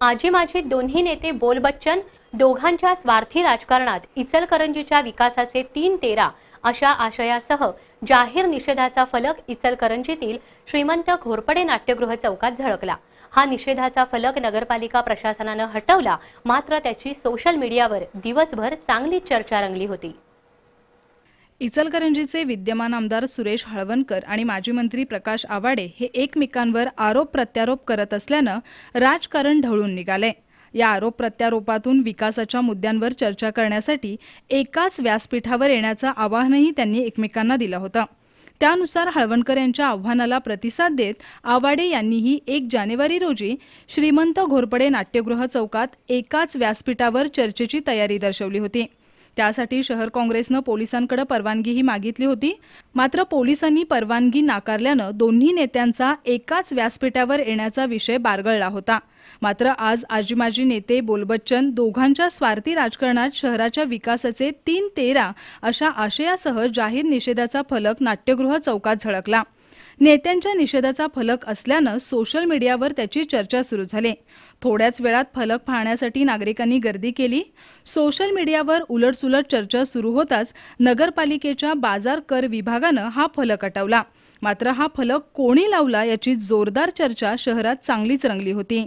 आजी माजी दोन्ही नेते बोल बच्चन दोघांच्या स्वार्थी राजकारणात इचलकरंजीच्या विकासाचे तीन तेरा अशा आशयासह जाहीर निषेधाचा फलक इचलकरंजीतील श्रीमंत घोरपडे नाट्यगृह चौकात झळकला. हा निषेधाचा फलक नगरपालिका प्रशासनानं हटवला मात्र त्याची सोशल मीडियावर दिवसभर चांगली चर्चा रंगली होती. इचलकरंजीचे विद्यमान आमदार सुरेश हळवणकर आणि माजी मंत्री प्रकाश आवाडे हे एकमेकांवर आरोप प्रत्यारोप करत असल्यानं राजकारण ढवळून निघाले या आरोप प्रत्यारोपातून विकासाच्या मुद्द्यांवर चर्चा करण्यासाठी एकाच व्यासपीठावर येण्याचं आवाहनही त्यांनी एकमेकांना दिलं होतं. त्यानुसार हळवणकर यांच्या आव्हानाला प्रतिसाद देत आवाडे यांनीही एक जानेवारी रोजी श्रीमंत घोरपडे नाट्यगृह चौकात एकाच व्यासपीठावर चर्चेची तयारी दर्शवली होती. त्यासाठी शहर काँग्रेसनं पोलिसांकडे परवानगीही मागितली होती. मात्र पोलिसांनी परवानगी नाकारल्यानं दोन्ही नेत्यांचा एकाच व्यासपीठावर येण्याचा विषय बारगळला होता. मात्र आज आजी माजी नेते बोलबच्चन दोघांच्या स्वार्थी राजकारणात शहराच्या विकासाचे तीन तेरा अशा आशयासह जाहीर निषेधाचा फलक नाट्यगृह चौकात झळकला. नेत्यांच्या निषेधाचा फलक असल्यानं सोशल मीडियावर त्याची चर्चा सुरू झाली. थोड्याच वेळात फलक पाहण्यासाठी नागरिकांनी गर्दी केली. सोशल मीडियावर उलटसुलट चर्चा सुरू होताच नगरपालिकेच्या बाजार कर विभागानं हा फलक हटवला मात्र हा फलक कोणी लावला याची जोरदार चर्चा शहरात चांगलीच रंगली होती.